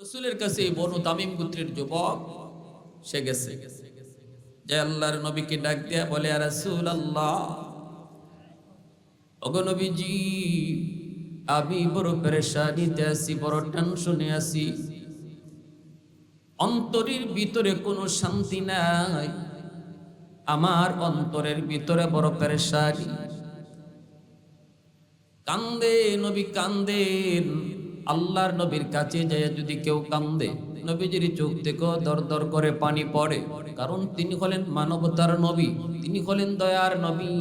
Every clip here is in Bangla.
রসুলের কাছে বনু তামিম গোত্রের যুবক, সে গেছে। যে আল্লাহর নবীকে ডাক দিয়া বলে আর রাসূল আল্লাহ নবীজি, আমি বড় বড় টেনশনে অন্তরের ভিতরে কোনো শান্তি নাই। আমার অন্তরের ভিতরে বড় পেরেশানি। কান্দে, নবী কান্দেন। আল্লাহর নবীর কাছে যায় যদি কেউ কান্দে, নবীজির চোখ থেকে দর দর করে পানি পড়ে। কারণ তিনি হলেন মানবতার নবী, তিনি হলেন দয়ার নবী।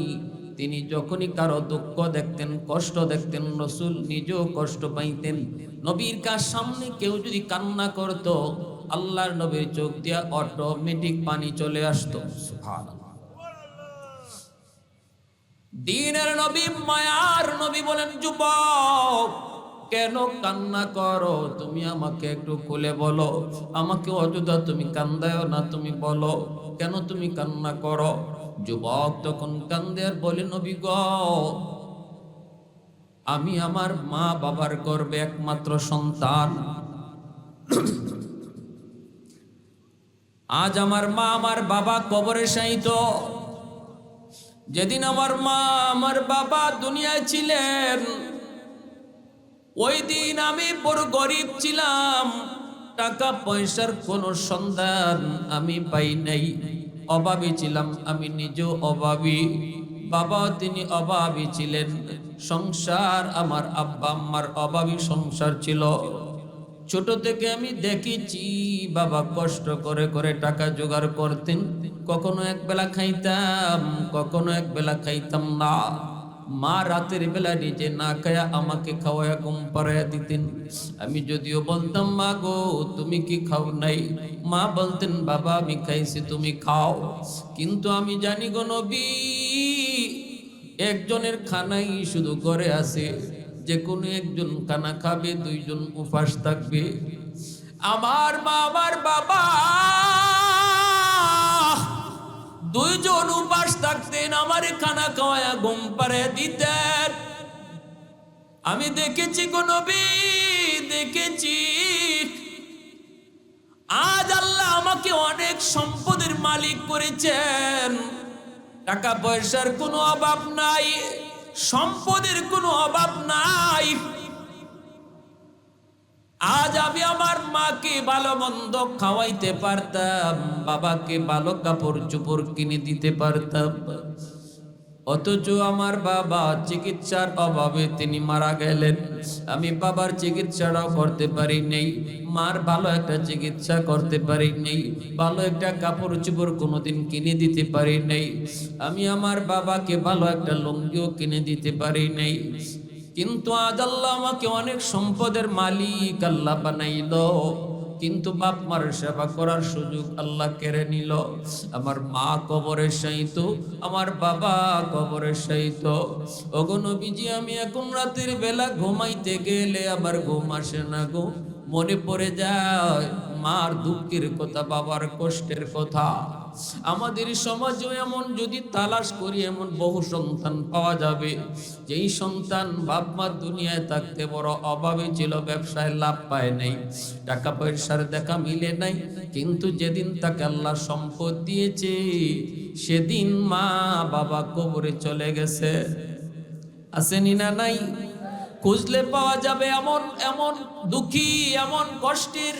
তিনি যখনই কারও দুঃখ দেখতেন, কষ্ট দেখতেন, রসুল নিজেও কষ্ট পাইতেন। নবীর কার সামনে কেউ যদি কান্না করত, আল্লাহর নবীর চোখ দিয়া অটোমেটিক পানি চলে আসতো। দিনের নবী, মায়ার নবী বলেন, যুবক কেন কান্না করো? তুমি আমাকে একটু খুলে বলো। আমাকে অযথা তুমি কান্দায় না, তুমি বলো, কেন তুমি কান্না করো? যুবক তখন কান্দে আর বলে, নবী গ, আমি আমার মা বাবার গর্বে একমাত্র সন্তান। আজ আমার মা আমার বাবা কবরে সাইত যেদিন আমার মা আমার বাবা দুনিয়ায় ছিলেন ওই দিন আমি বড় গরিব ছিলাম, টাকা পয়সার কোনো সন্ধান আমি পাই নাই। অভাবী ছিলাম, আমি নিজেও অভাবী। বাবা তিনি অভাবী ছিলেন, সংসার আমার আব্বা আম্মার অভাবী সংসার ছিল। ছোট থেকে আমি দেখেছি, বাবা কষ্ট করে করে টাকা জোগাড় করতেন। কখনো এক বেলা খাইতাম, কখনো এক বেলা খাইতাম না। মা রাতের বেলা নিজে না খায়া আমাকে খাওয়ায়া ঘুম পাড়াইয়া দিতেন। আমি যদিও বলতাম, মা গো, তুমি কি খাও নাই? মা বলতেন, বাবা, আমি খাইছি, তুমি খাও। কিন্তু আমি জানি গো নবী, একজনের খানাই শুধু ঘরে আছে। যে কোনো একজন খানা খাবে, দুইজন উপাস থাকবে। আমার মা, আমার বাবা, দুইজন উপাস থাকতেন, আমার খানা খাওয়ায়া ঘুম পারে দিতেন। আমি দেখেছি নবী, দেখেছি। আজ আল্লাহ আমাকে অনেক সম্পদের মালিক করেছেন। টাকা পয়সার কোনো অভাব নাই, সম্পদের কোনো অভাব নাই। আজ আমি আমার মাকে ভালো মন্দ খাওয়াইতে পারতাম, বাবাকে ভালো কাপড় চোপড় কিনে দিতে পারতাম। অথচ আমার বাবা চিকিৎসার অভাবে তিনি মারা গেলেন। আমি বাবার চিকিৎসাটাও করতে পারি নেই, মার ভালো একটা চিকিৎসা করতে পারি নেই, ভালো একটা কাপড় চোপড় কোনোদিন কিনে দিতে পারি নেই। আমি আমার বাবাকে ভালো একটা লুঙ্গিও কিনে দিতে পারি নেই। কিন্তু আজ আল্লাহ আমাকে অনেক সম্পদের মালিক আল্লাহ বানাইল। কিন্তু বাপ মার সেবা করার সুযোগ আল্লাহ কেড়ে নিল। আমার মা কবরে সাইত আমার বাবা কবরে সাইত অগনবীজি আমি এখন রাতের বেলা ঘুমাইতে গেলে আমার ঘুম আসে না গো। মনে পড়ে যায়, মার দুঃখের কথা, বাবার কষ্টের কথা। আমাদের সমাজও এমন, যদি তালাশ করি, এমন বহু সন্তান পাওয়া যাবে। যেই সন্তান বাপ মা দুনিয়ায় থাকতে বড় অভাবে ছিল, ব্যবসায় লাভ পায় নাই, টাকা পয়সার দেখা মিলে নাই, কিন্তু যেদিন তাকে আল্লাহ সম্পদ দিয়েছে, সেদিন মা বাবা কবরে চলে গেছে। আসেনি না নাই? খুঁজলে পাওয়া যাবে এমন এমন দুঃখী, এমন কষ্টের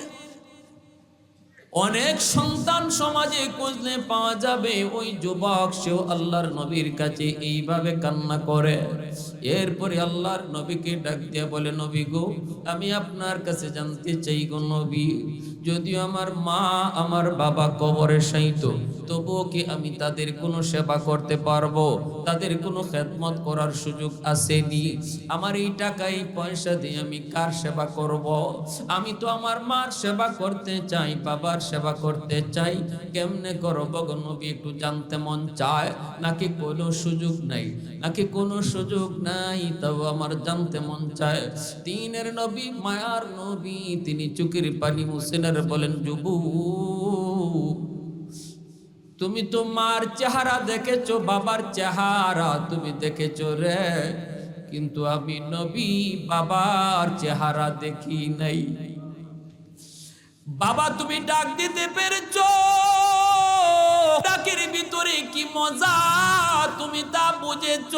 অনেক সন্তান সমাজে খুঁজলে পাওয়া যাবে, ওই যুবক সেও আল্লাহর নবীর কাছে এইভাবে কান্না করে। এরপরে আল্লাহর নবীকে ডাক দিয়ে বলে, নবী গো, আমি আপনার কাছে জানতে চাই গো নবী। যদিও আমার মা আমার বাবা কবরে সাইত, তবুও কি আমি তাদের কোনো সেবা করতে পারব? তাদের কোনো খেদমত করার সুযোগ আসেনি? আমার এই টাকা এই পয়সা দিয়ে আমি কার সেবা করব? আমি তো আমার মার সেবা করতে চাই, বাবার সেবা করতে চাই। কেমনে করব নবী, একটু জানতে মন চায়? নাকি কোনো সুযোগ নাই? নাকি কোনো সুযোগ নাই? তবে আমার জানতে মন চায়। তিনের নবী, মায়ার নবী, তিনি চুকির পানি মুসেনের বলেন, যুবু, তুমি তো মার চেহারা দেখেছ, বাবার চেহারা তুমি দেখেছ রে। কিন্তু আমি নবী বাবার চেহারা দেখি নাই। বাবা, তুমি ডাক দিতে পেরেছ। ডাকের ভিতরে কি মজা, তুমি তা বুঝেছ।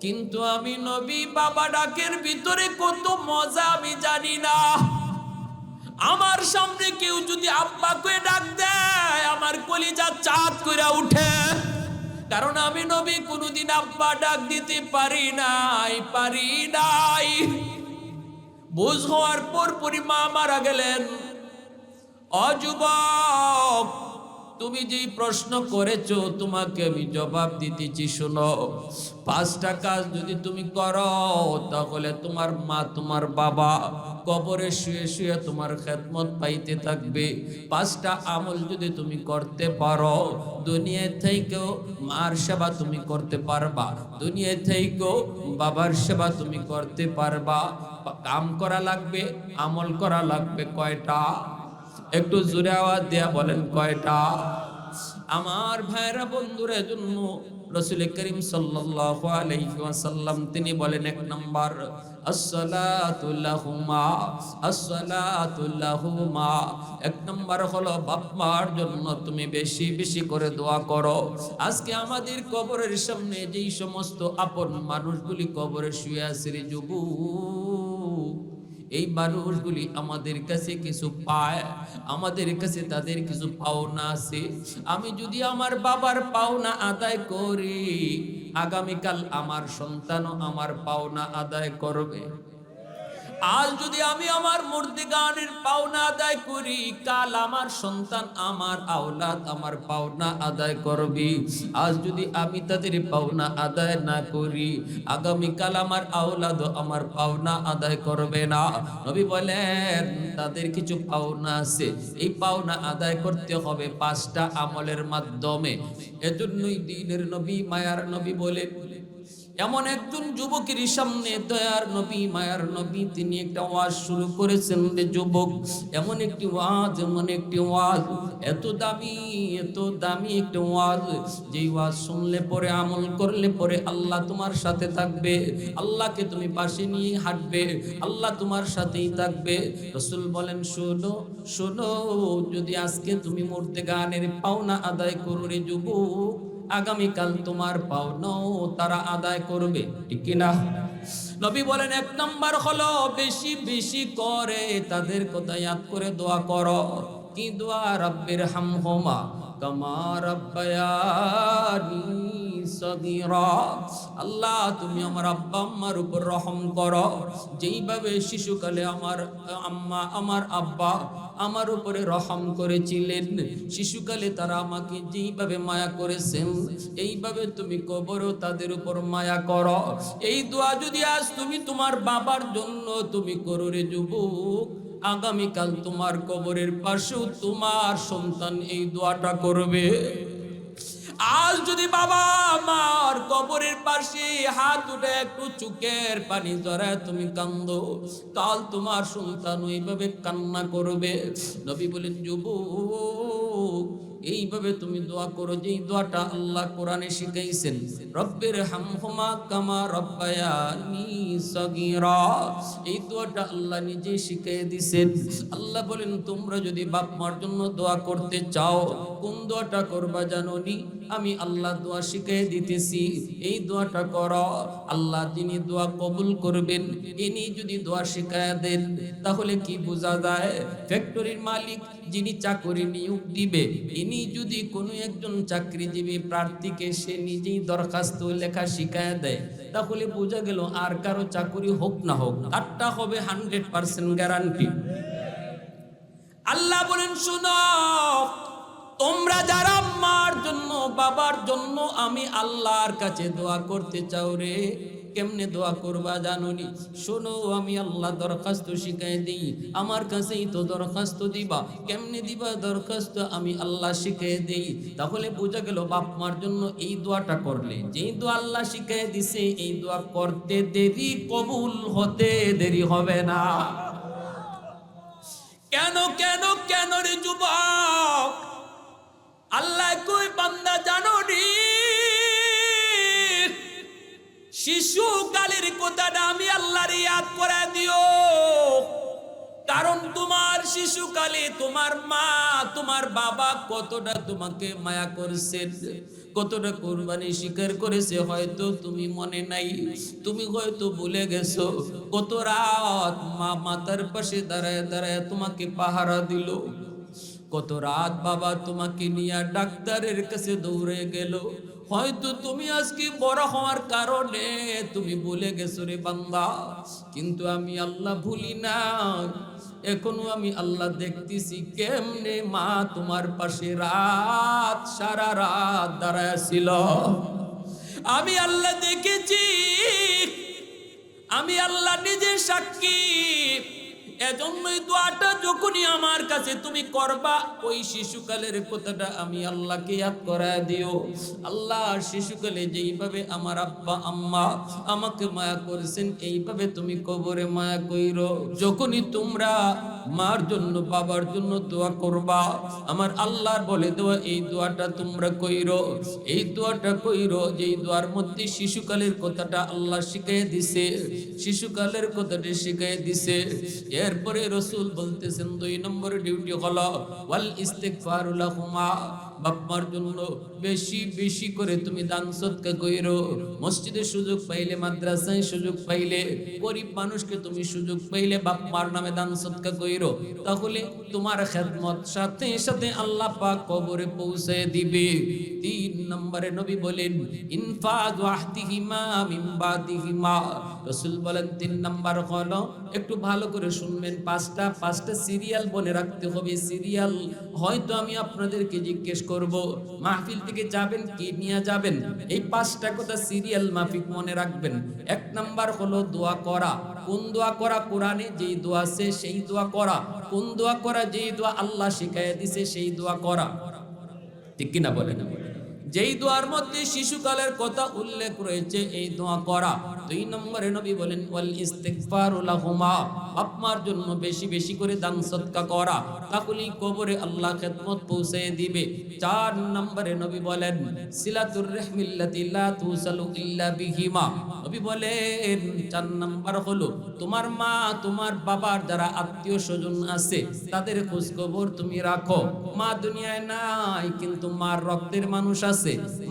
কিন্তু আমি নবী বাবা ডাকের ভিতরে কত মজা, আমি জানি না। আমার সামনে কেউ যদি আব্বা কে ডাক দেয়, আমার কলিজা চাঁদ করে উঠে। কারণ আমি নবী, কোনোদিন আব্বা ডাক দিতে পারি নাই পারি নাই। বুঝ হওয়ার পর পরিমা মারা গেলেন। অযুবক তুমি যেই প্রশ্ন করেছ, তোমাকে আমি জবাব দিতেছি, শোনো। পাঁচটা কাজ যদি তুমি করো, তাহলে তোমার মা, তোমার বাবা কবরে শুয়ে শুয়ে তোমার খেদমত পাইতে থাকবে। পাঁচটা আমল যদি তুমি করতে পারো, দুনিয়া থেকেও মার সেবা তুমি করতে পারবা, দুনিয়া থেকেও বাবার সেবা তুমি করতে পারবা। কাম করা লাগবে, আমল করা লাগবে কয়টা? একটু জোরে আওয়াজ দেয়া বলেন, কয়টা? আমার ভাইরা বন্ধুরা জন্য রসুল করিম সাল্লাল্লাহু আলাইহি ওয়াসাল্লাম তিনি বলেন এক নাম্বার, আসসালাতু লাহুমা আসসালাতু লাহুমা। এক নাম্বার হলো, বাপ মার জন্য তুমি বেশি বেশি করে দোয়া করো। আজকে আমাদের কবরের সামনে যেই সমস্ত আপন মানুষগুলি কবরে শুয়ে আছে যুবক। এই মানুষগুলি আমাদের কাছে কিছু পায়, আমাদের কাছে তাদের কিছু পাওনা আছে। আমি যদি আমার বাবার পাওনা আদায় করি, আগামীকাল আমার সন্তানও আমার পাওনা আদায় করবে। আজ যদি আমি আমার মূর্তি গানের পাওনা আদায় করি, কাল আমার সন্তান আমার আওলাদ আমার পাওনা আদায় করবে। আজ যদি আমি তাদের পাওনা আদায় না করি, আগামীকাল আমার আওলাদ আমার পাওনা আদায় করবে না। নবী বলেন, তাদের কিছু পাওনা আছে। এই পাওনা আদায় করতে হবে পাঁচটা আমলের মাধ্যমে। এজন্যই দিনের নবী, মায়ার নবী বলে এমন একজন যুবকের সামনে দয়ার নবী, মায়ার নবী, তিনি একটা ওয়াজ শুরু করেছেন রে যুবক। এমন একটি ওয়াজ, এমন একটি ওয়াজ। এত দামি এত দামি একটা ওয়াজ। যেই ওয়াজ শুনলে পরে, আমল করলে পরে আল্লাহ তোমার সাথে থাকবে। আল্লাহকে তুমি পাশে নিয়ে হাঁটবে। আল্লাহ তোমার সাথেই থাকবে। রসুল বলেন, শোনো শোনো, যদি আজকে তুমি মূর্তে গানের পাওনা আদায় করো রে যুবক আগামীকাল তোমার পাওনাও তারা আদায় করবে, ঠিক কিনা? নবী বলেন, এক নম্বর হলো বেশি বেশি করে তাদের কথা ইয়াদ করে দোয়া করো। কি দোয়া? রব্বির হামহুমা কামা রব্বায়ানি আল্লাহ, তুমি আমার আব্বা আম্মার উপর রহম করো। যেইভাবে শিশুকালে আমার আম্মা, আমার আব্বা আমার উপরে রহম করেছিলেন, শিশুকালে তারা আমাকে যেইভাবে মায়া করেছেন, এইভাবে তুমি কবরও তাদের উপর মায়া করো। এই দোয়া যদি আজ তুমি তোমার বাবার জন্য তুমি করো রে যুবক, আগামীকাল তোমার কবরের পাশেও তোমার সন্তান এই দোয়াটা করবে। আজ যদি বাবা আমার কবরের পাশে হাত উঠে একটু চুকের পানি জড়ায় তুমি কান্দো কাল তোমার সন্তান ওইভাবে কান্না করবে। নবী বলেন, যুবক এইভাবে তুমি দোয়া করো যেই দোয়াটা আল্লাহ কোরআনে শিখাইছেন। রব্বের হামহুমা কামা রব্বায়ানি এই দোয়াটা আল্লাহ নিজে শিখিয়ে দিছেন। আল্লাহ বলেন, তোমরা যদি বাপ মার জন্য দোয়া করতে চাও, কোন দোয়াটা করবা জানোনি? আমি আল্লাহ দোয়া শিখিয়ে দিতেছি। এই দোয়াটা কর। আল্লাহ যিনি দোয়া কবুল করবেন, ইনি যদি দোয়া শিখায় দেন, তাহলে কি বোঝা যায়? ফ্যাক্টরির মালিক যিনি চাকরি নিয়োগ দিবে ইনি যদি কোনো একজন চাকরিজীবী প্রার্থীকে সে নিজেই দরখাস্ত লেখা শিখায় দেয়, তাহলে বোঝা গেল আর কারও চাকরি হোক না হোক, তারটা হবে হান্ড্রেড পার্সেন্ট গ্যারান্টি। আল্লাহ বলেন, শুনো, তোমরা যারা মার জন্য, বাবার জন্য আমি আল্লাহর কাছে দোয়া করতে চাও রে কেমনে দোয়া করবা জানুনি? শোনো, আমি আল্লাহ দরখাস্ত শিখাই দিই। আমার কাছেই তো দরখাস্ত দিবা। কেমনে দিবা দরখাস্ত আমি আল্লাহ শিখাই দিই। তাহলে বোঝা গেল বাপ মার জন্য এই দোয়াটা করলে। যেই দোয়া আল্লাহ শিখাই দিছে, এই দোয়া করতে দেরি, কবুল হতে দেরি হবে না। কেন কেন কেন রে যুবক? আল্লাহ কই বান্দা জানো রে শিশু কালের কথাটা আমি আল্লাহর ইয়াদ করে দিও। কারণ তোমার শিশুকালে তোমার মা, তোমার বাবা কতটা তোমাকে মায়া করছেন, কতটা কোরবানি স্বীকার করেছে, হয়তো তুমি মনে নাই, তুমি হয়তো ভুলে গেছো। কত রাত মা মাতার পাশে দাঁড়ায় দাঁড়ায় তোমাকে পাহারা দিল। কত রাত বাবা তোমাকে নিয়ে ডাক্তারের কাছে দৌড়ে গেল। হয়তো তুমি আজকে বড় হওয়ার কারণে তুমি ভুলে গেছো রে বান্দা। কিন্তু আমি আল্লাহ ভুলি না এখনও আমি আল্লাহ দেখতেছি কেমনে মা তোমার পাশে রাত, সারা রাত দাঁড়ায় ছিল। আমি আল্লাহ দেখেছি। আমি আল্লাহ নিজে সাক্ষী। এজন্যই দোয়াটা যখনই আমার কাছে তুমি করবা, ওই শিশুকালের কথাটা আমি আল্লাহকে ইয়াদ দিও। আল্লাহ শিশুকালে যেইভাবে আমার আব্বা, আম্মা আমাকে মায়া করেছেন, এইভাবে তুমি কবরে মায়া কইরো। যখনই তোমরা মার জন্য, বাবার জন্য দোয়া করবা, আমার আল্লাহর বলে দেওয়া এই দোয়াটা তোমরা কইর। এই দোয়াটা কইর যেই দোয়ার মধ্যে শিশুকালের কথাটা আল্লাহ শিখাই দিছে, শিশুকালের কথাটা শিখাই দিছে। এরপরে রসুল বলতেছেন দুই নম্বর ডিউটি হলো ওয়াল ইস্তেকফারুল হুমা বাপমার জন্য বেশি বেশি করে তুমি দান সৎকা কইরো। মসজিদে সুযোগ পাইলে, মাদ্রাসায় সুযোগ পাইলে, গরিব মানুষকে তুমি সুযোগ পাইলে বাপ্পার নামে দান সৎকা কইরো। তাহলে তোমার খেদমত সাথে সাথে আল্লাহ পাক কবরে পৌঁছে দিবে। তিন নম্বরে নবী বলেন, ইনফাদ ওয়াহতিহিমা মিন বাদিহিমা। রাসূল বলেন, তিন নাম্বার হলো, একটু ভালো করে শুনবেন, পাঁচটা পাঁচটা সিরিয়াল বলে রাখতে হবে। সিরিয়াল হয়তো আমি আপনাদেরকে জিজ্ঞেস করব। মাহফিল থেকে যাবেন, কি নিয়ে যাবেন? এই পাঁচটা কথা সিরিয়াল মাফিক মনে রাখবেন। এক নাম্বার হলো দোয়া করা। কোন দোয়া করা? কোরআনে যেই দোয়া আছে সেই দোয়া করা। কোন দোয়া করা? যেই দোয়া আল্লাহ শিখাইয়া দিছে সেই দোয়া করা। ঠিক কিনা বলেন? যেই দোয়ার মধ্যে শিশুকালের কথা উল্লেখ রয়েছে, এই দোয়া করা। দুই নম্বরে নবী বলেন, ওয়াল ইস্তিগফারু লাহুমা আপনার জন্য বেশি বেশি করে দান সদকা করা। তাহলেই কবরে আল্লাহ খেদমত পৌঁছে দিবে। চার নম্বরে নবী বলেন, সিলাতুর রহমিল্লাতি লা তুসালু ইল্লা বিহিমা নবী বলেন, চার নাম্বার হলো, তোমার মা, তোমার বাবার যারা আত্মীয় স্বজন আছে, তাদের খোঁজ খবর তুমি রাখো। মা দুনিয়ায় নাই, কিন্তু মার রক্তের মানুষ আছে।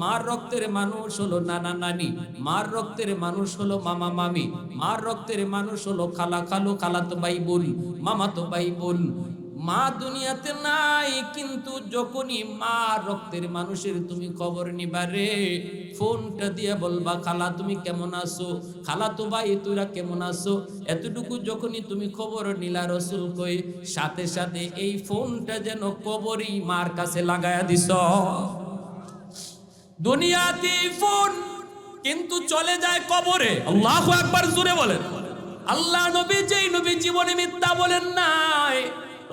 মার রক্তের মানুষ হলো নানা নানি, মার রক্তের মানুষ হলো মামা মামি, মার রক্তের মানুষ হলো খালা খালু, খালাতো ভাই বোন, মামাতো ভাই বোন। মা দুনিয়াতে নাই, কিন্তু যখনই মা রক্তের মানুষের তুমি খবর নিবারে ফোনটা দিয়ে বলবা, খালা, তুমি কেমন আছো? খালা তো ভাই তোরা কেমন আছো? এতটুকু যখনই তুমি খবর নিলা রসুল কই, সাথে সাথে এই ফোনটা যেন কবরই মার কাছে লাগায়া দিস দুনিয়াতে ফোন, কিন্তু চলে যায় কবরে। আল্লাহ একবার জুড়ে বলেন। আল্লাহ নবী যেই নবী জীবনে মিথ্যা বলেন নাই।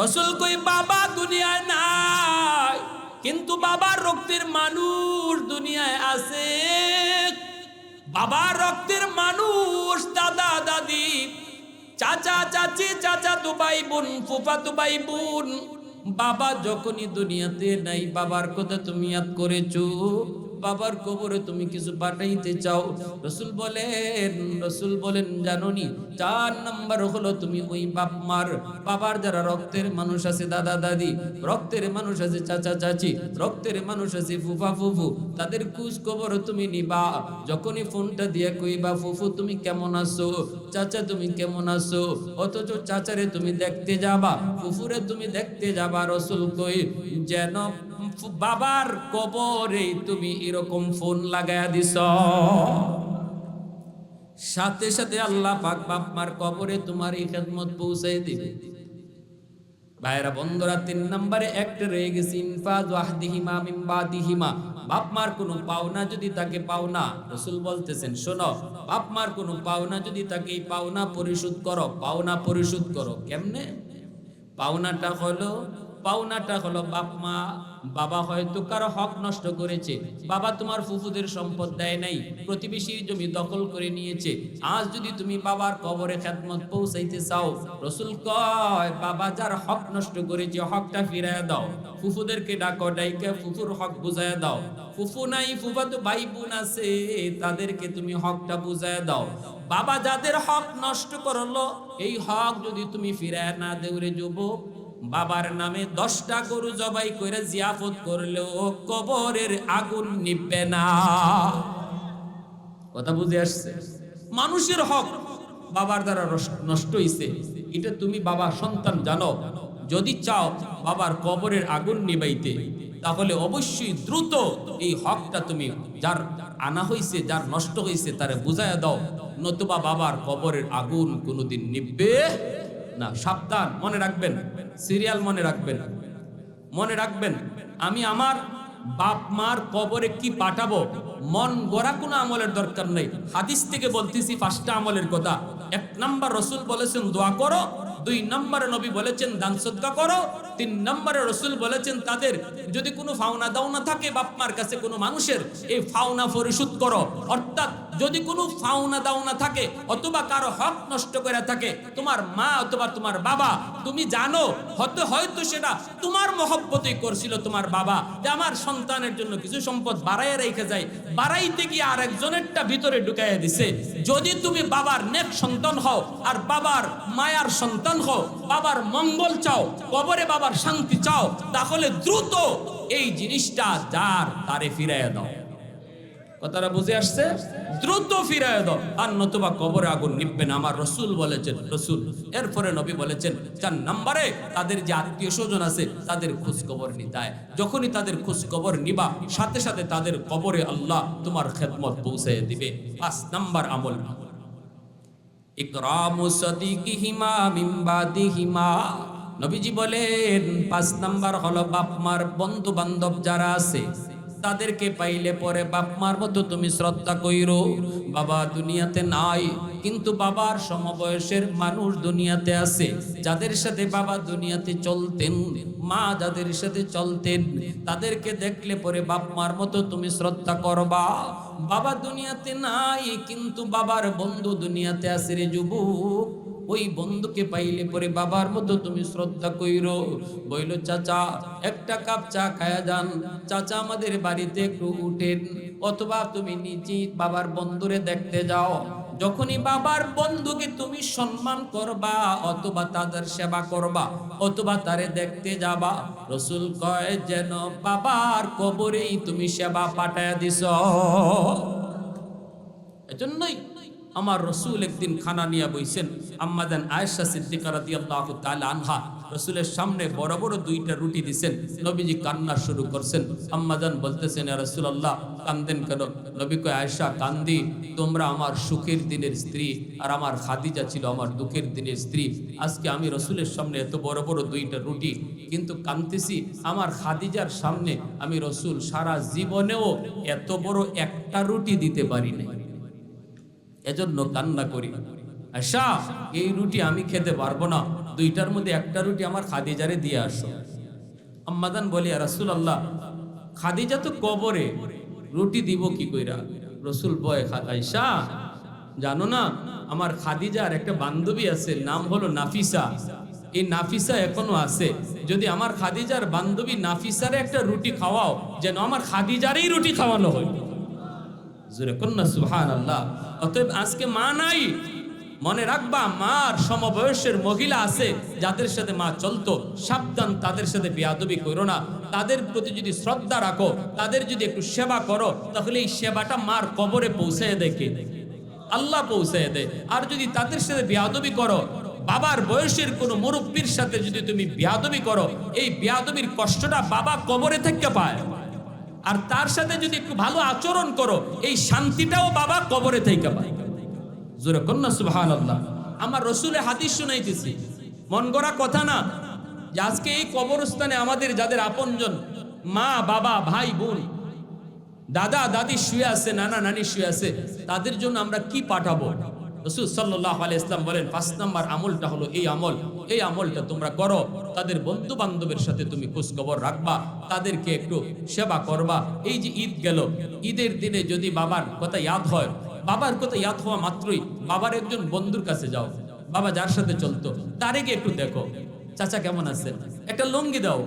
রসুল কই, বাবা দুনিয়ায় নাই, কিন্তু বাবার রক্তের মানুষ দুনিয়ায় আছে। বাবার রক্তের মানুষ দাদা দাদি, চাচা চাচি, চাচা তো বোন, ফুফা তো বোন। বাবা যখনই দুনিয়াতে নাই, বাবার কথা তুমি ইয়াদ করেছ। বাবার কবরে তুমি কিছু পাঠাইতে চাও? রসুল বলেন রসুল বলেন, জাননি, চার নাম্বার হলো তুমি ওই বাপ মার, বাবার যারা রক্তের মানুষ আছে, দাদা, দাদি, রক্তের মানুষ আছে, চাচা, চাচি, রক্তের মানুষ আছে, ফুফা, ফুফু, তাদের খোঁজ খবর তুমি নিবা। যখনই ফোনটা দিয়ে কইবা, ফুফু, তুমি কেমন আছো? চাচা, তুমি কেমন আছো? অথচ চাচারে তুমি দেখতে যাবা, ফুফুরে তুমি দেখতে যাবা। রসুল কই, যেন বাবার কবরে তুমি এরকম ফোন লাগায়া দিছ। সাথে সাথে আল্লাহ পাক বাপ মার কবরে তোমার এই খেদমত পৌঁছাই দিবে। ভাইরা বন্ধুরা, তিন নম্বরে একটা রয়ে গেছে, ইনফাজ ওয়াহদিহিমা মিন বাদিহিমা। বাপ মার কোনো পাওনা যদি তাকে পাওনা রসুল বলতেছেন, শোনো, বাপ মার কোনো পাওনা যদি তাকে এই পাওনা পরিশোধ করো, পাওনা পরিশোধ করো, কেমনে? পাওনাটা হলো পাওনাটা হলো বাপ মা বাবা হয়তো কারও হক নষ্ট করেছে। বাবা তোমার ফুফুদের সম্পদ দেয় নাই প্রতিবেশীর জমি দখল করে নিয়েছে। আজ যদি তুমি বাবার কবরে খেদমত পৌঁছাইতে চাও, রসুল কয়, বাবা যার হক নষ্ট করেছে, হকটা ফিরায় দাও। ফুফুদেরকে ডাকো, ডাইকে ফুফুর হক বুঝায় দাও। ফুফু নাই, ফুফা তো ভাই বোন আছে, তাদেরকে তুমি হকটা বুঝায় দাও। বাবা যাদের হক নষ্ট করল, এই হক যদি তুমি ফিরায় না দেউরে যুবক বাবার নামে দশটা গরু জবাই করে জিয়াফত করলেও কবরের আগুন নিবে না। কথা বুঝে আসছে? মানুষের হক বাবার দ্বারা নষ্ট হইছে। এটা তুমি বাবা সন্তান জানো। যদি চাও বাবার কবরের আগুন নিবাইতে তাহলে অবশ্যই দ্রুত এই হকটা তুমি যার আনা হইছে, যার নষ্ট হইছে, তারে বুঝাইয়া দাও। নতুবা বাবার কবরের আগুন কোনোদিন নিববে না, সাবধান, মনে রাখবেন। সিরিয়াল মনে রাখবেন। মনে রাখবেন, আমি আমার বাপ মার কবরে কি পাঠাবো? মন গড়া কোনো আমলের দরকার নেই। হাদিস থেকে বলতেছি, পাঁচটা আমলের কথা। এক নাম্বার রসুল বলেছেন, দোয়া করো। দুই নম্বরে নবী বলেছেন, দান সদ্গা করো। তিন নম্বরে রসুল বলেছেন, তাদের যদি কোনো ফাওনা দাওনা থাকে বাপ মার কাছে কোনো মানুষের, এই ফাওনা পরিশোধ করো। অর্থাৎ যদি কোনো ফাওনা দাওনা থাকে, অথবা কারও হক নষ্ট করে থাকে, তোমার মা অথবা তোমার বাবা, তুমি জানো, হয়তো হয়তো সেটা তোমার মহব্বতেই করছিল তোমার বাবা, যে আমার সন্তানের জন্য কিছু সম্পদ বাড়াইয়া রেখে যায়, বাড়াইতে গিয়ে আর একজনেরটা ভিতরে ঢুকাইয়া দিছে। যদি তুমি বাবার নেক সন্তান হও, আর বাবার মায়ার সন্তান হও, বাবার মঙ্গল চাও, কবরে বাবার শান্তি চাও, তাহলে দ্রুত এই জিনিসটা যার তারে ফিরাইয়া দাও। কথাটা বুঝে আসছে? দ্রুত ফিরায় দাও। আর নতুবা কবরে আগুন নিববে না। আমার রসুল বলেছেন, রসুল। এরপরে নবী বলেছেন, চার নম্বরে তাদের যে আত্মীয় স্বজন আছে, তাদের খোঁজ খবর নিতায় যখনই তাদের খোঁজ খবর নিবা, সাথে সাথে তাদের কবরে আল্লাহ তোমার খেদমত পৌঁছে দিবে। পাঁচ নাম্বার আমল। ইকরামু সাদিকিহিমা মিন বাদিহিমা। নবীজি বলেন, পাঁচ নাম্বার হলো বাপ মার বন্ধু বান্ধব যারা আছে তাদেরকে পাইলে পরে বাপ মার মতো তুমি শ্রদ্ধা কইরো। বাবা দুনিয়াতে নাই, কিন্তু বাবার সমবয়সের মানুষ দুনিয়াতে আছে। যাদের সাথে বাবা দুনিয়াতে চলতেন, মা যাদের সাথে চলতেন, তাদেরকে দেখলে পরে বাপ মার মতো তুমি শ্রদ্ধা করবা। বাবা দুনিয়াতে নাই, কিন্তু বাবার বন্ধু দুনিয়াতে আছে রে যুবক। ওই বন্ধুকে পাইলে পরে বাবার মতো তুমি শ্রদ্ধা কইরো। বইল, চাচা, একটা কাপ চা খায়া যান। চাচা আমাদের বাড়িতে একটু উঠেন। অথবা তুমি নিজে বাবার বন্ধুরে দেখতে যাও। যখনই বাবার বন্ধুকে তুমি সম্মান করবা, অথবা তাদের সেবা করবা, অথবা তারে দেখতে যাবা, রসুল কয়, যেন বাবার কবরেই তুমি সেবা পাঠায়া দিছ। এজন্যই আমার রসুল একদিন খানা নিয়ে বইছেন আম্মাদান আয়েশা সিদ্দিকা আনহা রসুলের সামনে বড় বড় দুইটা রুটি দিছেন, নবীজি কান্না শুরু করছেন। আম্মাদান বলতেছেন ইয়া কান্দেন কেন? নবী কয়, আয়েশা, কান্দি। তোমরা আমার সুখের দিনের স্ত্রী আর আমার খাদিজা ছিল আমার দুঃখের দিনের স্ত্রী। আজকে আমি রসুলের সামনে এত বড় বড় দুইটা রুটি, কিন্তু কান্দিছি। আমার খাদিজার সামনে আমি রসুল সারা জীবনেও এত বড় একটা রুটি দিতে পারি নাই। এজন্য কান্না করি। আশা এই রুটি আমি খেতে পারব না। দুইটার মধ্যে একটা রুটি আমার খাদিজারে দিয়ে আসো। আম্মাদান বলি রাসুল আল্লাহ খাদিজা তো কবরে, রুটি দিব কি কইরা? রসুল বয় জানো না, আমার খাদিজার একটা বান্ধবী আছে, নাম হলো নাফিসা। এই নাফিসা এখনও আছে। যদি আমার খাদিজার বান্ধবী নাফিসারে একটা রুটি খাওয়াও, যেন আমার খাদিজারেই রুটি খাওয়ানো হয়। জোরে কন্যা সুহান আল্লাহ অতএব আজকে মা নাই। মনে রাখবা, মার সমবয়সের মহিলা আছে, যাদের সাথে মা চলতো। সাবধান, তাদের সাথে বিয়াদবি করো না। তাদের প্রতি যদি শ্রদ্ধা রাখো, তাদের যদি একটু সেবা করো, তাহলে এই সেবাটা মার কবরে পৌঁছে দেখে আল্লাহ পৌঁছে দেয়। আর যদি তাদের সাথে বিয়াদবি করো, বাবার বয়সের কোনো মুরব্বীর সাথে যদি তুমি বিয়াদবি করো, এই বিয়াদবির কষ্টটা বাবা কবরে থেকে পায়। আর তার সাথে যদি একটু ভালো আচরণ করো, এই শান্তিটাও বাবা কবরে থেকে পায়। জোরে কন্যা সুবহান আল্লাহ আমার রসুলে হাদিস শুনাইতেছি। মন গড়া কথা না, যে আজকে এই কবরস্থানে আমাদের যাদের আপনজন, মা, বাবা, ভাই, বোন, দাদা, দাদি শুয়ে আছে, নানা, নানি শুয়ে আছে, তাদের জন্য আমরা কি পাঠাবো? রসুল সাল্লাহ আলাই ইসলাম বলেন, পাঁচ নাম্বার আমলটা হলো এই আমল। এই আমলটা তোমরা করো। তাদের বন্ধু বান্ধবের সাথে তুমি খোঁজ খবর রাখবা। তাদেরকে একটু সেবা করবা। এই যে ঈদ গেল, ঈদের দিনে যদি বাবার কথা ইয়াদ হয়, বাবার কথা ইয়াদ হওয়া মাত্রই বাবার একজন বন্ধুর কাছে যাও। বাবা যার সাথে চলতো তারে গিয়ে একটু দেখো। চাচা কেমন আছে? একটা লুঙ্গি দাও,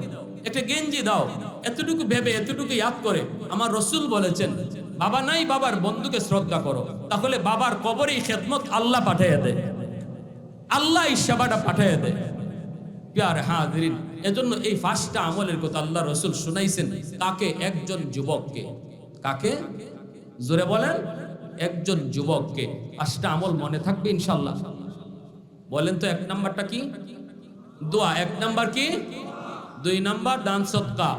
একটা গেঞ্জি দাও। এতটুকু ভেবে, এতটুকু ইয়াদ করে আমার রসুল বলেছেন, বাবা নাই বাবার বন্ধুকে শ্রদ্ধা করো। তাহলে বাবার কবরে এই খেদমত আল্লাহ পাঠিয়ে দেয়। আল্লাহ এই সেবাটা পাঠিয়ে দেয় প্যার হাজরিন, এজন্য এই পাঁচটা আমলের কথা আল্লাহ রসুল শুনাইছেন, কাকে? একজন যুবককে। কাকে? জোরে বলেন, একজন যুবককে। পাঁচটা আমল মনে থাকবে ইনশাল্লাহ বলেন তো এক নাম্বারটা কি? দোয়া। এক নাম্বার কি? দুই নাম্বার দান সৎকা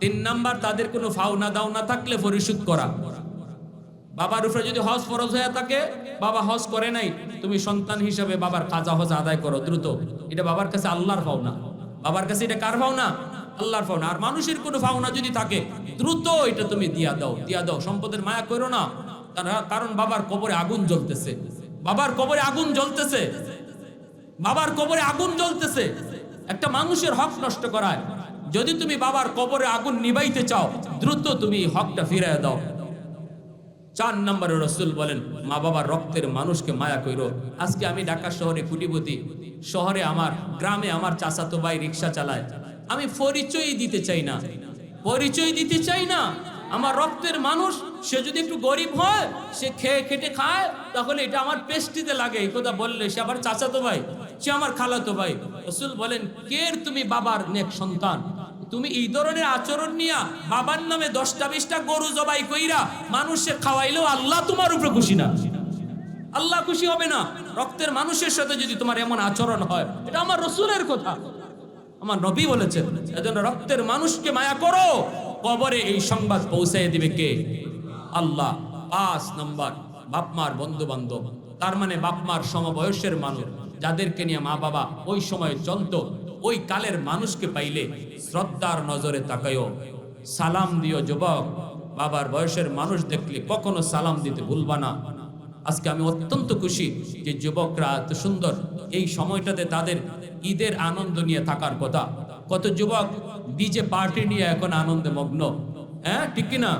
তিন নাম্বার, তাদের কোনো ফাওনা দাওনা থাকলে পরিশোধ করা। বাবার উপরে যদি হজ ফরজ হয়ে থাকে, বাবা হজ করে নাই, তুমি সন্তান হিসাবে বাবার কাজা হজ আদায় করো, দ্রুত। এটা বাবার কাছে আল্লাহর পাওনা বাবার কাছে এটা কার পাওনা আল্লাহর পাওনা আর মানুষের কোনো পাওনা যদি থাকে, দ্রুত এটা তুমি দিয়া দাও দিয়া দাও। সম্পদের মায়া করো না। কারণ- কারণ বাবার কবরে আগুন জ্বলতেছে। বাবার কবরে আগুন জ্বলতেছে। বাবার কবরে আগুন জ্বলতেছে। একটা মানুষের হক নষ্ট করায়। যদি তুমি বাবার কবরে আগুন নিবাইতে চাও, দ্রুত তুমি হকটা ফিরিয়ে দাও। চার নম্বরে রসুল বলেন, মা বাবার রক্তের মানুষকে মায়া কইরো। আজকে আমি ঢাকা শহরে কুটিপতি শহরে আমার, গ্রামে আমার চাচাতো ভাই রিক্সা চালায়। আমি পরিচয় দিতে চাই না। পরিচয় দিতে চাই না। আমার রক্তের মানুষ, সে যদি একটু গরিব হয়, সে খেয়ে খেটে খায়, তাহলে এটা আমার পেস্টিতে লাগে। এই কথা বললে সে আবার চাচাতো ভাই, সে আমার খালাতো ভাই। রসুল বলেন কের তুমি বাবার নেক সন্তান? তুমি এই ধরনের আচরণ নিয়া বাবার নামে দশটা বিশটা গরু জবাই কইরা মানুষে খাওয়াইলেও আল্লাহ তোমার উপরে খুশি না। আল্লাহ খুশি হবে না। রক্তের মানুষের সাথে যদি তোমার এমন আচরণ হয়, এটা আমার রসুলের কথা। আমার নবী বলেছেন, এজন্য রক্তের মানুষকে মায়া করো। কবরে এই সংবাদ পৌঁছাই দিবে কে? আল্লাহ পাঁচ নাম্বার বাপমার বন্ধু বান্ধব তার মানে বাপমার সমবয়সের মানুষ, যাদেরকে নিয়ে মা বাবা ওই সময় চলতো ওই কালের মানুষকে পাইলে শ্রদ্ধার নজরে তাকায়ও সালাম দিও যুবক। বাবার বয়সের মানুষ দেখলে কখনো সালাম দিতে ভুলবা না। আজকে আমি অত্যন্ত খুশি যে যুবকরা এত সুন্দর এই সময়টাতে তাদের ঈদের আনন্দ নিয়ে থাকার কথা। কত যুবক ডিজে পার্টি নিয়ে এখন আনন্দে মগ্ন। হ্যাঁ ঠিক কিনা?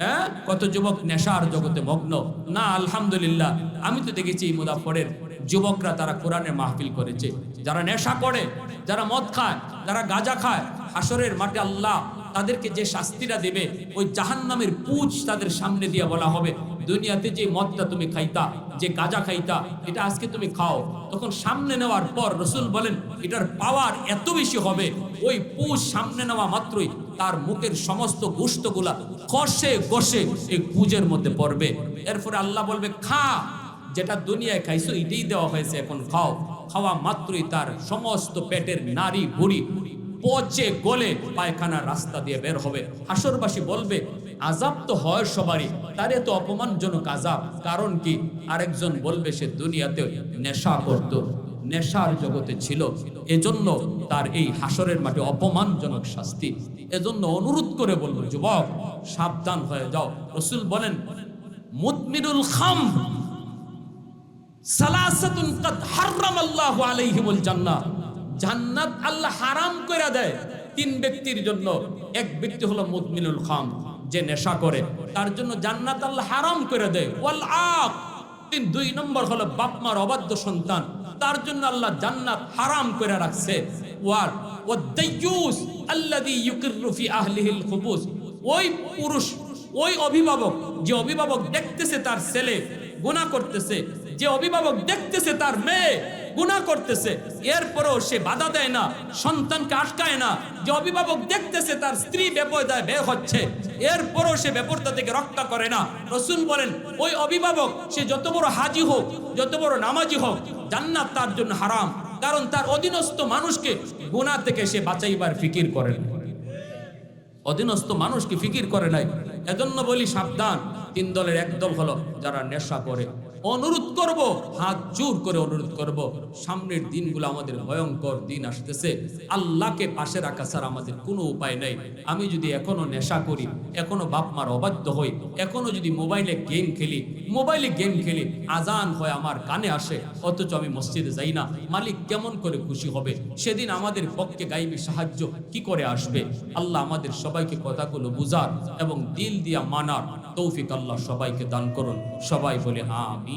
হ্যাঁ কত যুবক নেশার জগতে মগ্ন। না, আলহামদুলিল্লাহ। আমি তো দেখেছি মুদাফরের যুবকরা তারা কোরআনের মাহফিল করেছে। যারা নেশা করে, যারা মদ খায়, যারা গাঁজা খায় হাসরের মাঠে আল্লাহ তাদেরকে যে শাস্তিটা দেবে, ওই জাহান্নামের পুঁজ তাদের সামনে দিয়ে বলা হবে। দুনিয়াতে যে মদটা তুমি খাইতা, যে গাঁজা খাইতা, এটা আজকে তুমি খাও। তখন সামনে নেওয়ার পর রসুল বলেন, এটার পাওয়ার এত বেশি হবে। ওই পুঁজ সামনে নেওয়া মাত্রই তার মুখের সমস্ত গোস্তগুলা কষে কষে এই পুজের মধ্যে পড়বে। এরপরে আল্লাহ বলবে, খা। যেটা দুনিয়ায় খাইছো, এটাই দেওয়া হয়েছে এখন, খাও। খাওয়া মাত্রই তার সমস্ত পেটের নারী বুড়ি পচে গলে পায়খানার রাস্তা দিয়ে বের হবে। হাসরবাসী বলবে আজাব তো হয় সবারই, তার এত অপমানজনক আজাব কারণ কি? আরেকজন বলবে, সে দুনিয়াতে নেশা করত, নেশার জগতে ছিল। এজন্য তার এই হাসরের মাঠে অপমানজনক শাস্তি। এজন্য অনুরোধ করে বলব যুবক, সাবধান হয়ে যাও। রসুল বলেন মুদমিরুল খাম সালাসাতুন কাদ হারামাল্লাহু আলাইহিমুল জান্নাহ। জান্নাত আল্লাহ হারাম করে দেয় তিন ব্যক্তির জন্য। এক ব্যক্তি হলো মুদমিনুল খাম, যে নেশা করে। তার জন্য জান্নাত আল্লাহ হারাম করে দেয়। ওয়াল আক তিন, দুই নম্বর হলো বাপমার অবাধ্য সন্তান। তার জন্য আল্লাহ জান্নাত হারাম করে রাখছে। ওয়ার ওয়াদাইয়ুস আল্লাযী ইউকিররু ফি আহলিহিল খুবুস। ওই পুরুষ, ওই অভিভাবক, যে অভিভাবক দেখতেছে তার ছেলে, গুনাহ করতেছে যে অভিভাবক দেখতেছে তার মেয়ে গুনাহ করতেছে, এরপরও সে বাধা দেয় না, সন্তানকে আটকায় না। যে অভিভাবক দেখতেছে তার স্ত্রী বেপরদায় বে হচ্ছে, এরপরও সে বেপরদা থেকে রক্ষা করে না। রসুল বলেন, ওই অভিভাবক সে যত বড় হাজি হোক, যত বড় নামাজি হোক, জান্নাত তার জন্য হারাম, কারণ তার অধীনস্থ মানুষকে গুনাহ থেকে সে বাঁচাইবার ফিকির করেন অধীনস্থ মানুষকে ফিকির করে নাই। এজন্য বলি সাবধান, তিন দলের এক দল হলো যারা নেশা করে। অনুরোধ করব, হাত জোর করে অনুরোধ করব। সামনের দিনগুলো আমাদের ভয়ঙ্কর দিন আসতেছে। আল্লাহকে পাশে রাখা ছাড়া আমাদের কোনো উপায় নাই। আমি যদি এখনও নেশা করি, এখনও বাপ মার অবাধ্য হই, এখনও যদি মোবাইলে গেম খেলি, মোবাইলে গেম খেলি, আজান হয় আমার কানে আসে, অথচ আমি মসজিদে যাই না, মালিক কেমন করে খুশি হবে? সেদিন আমাদের পক্ষে গাইবি সাহায্য কি করে আসবে? আল্লাহ আমাদের সবাইকে কথাগুলো বুঝার এবং দিল দিয়া মানার তৌফিক আল্লাহ সবাইকে দান করুন। সবাই বলে, আমিন।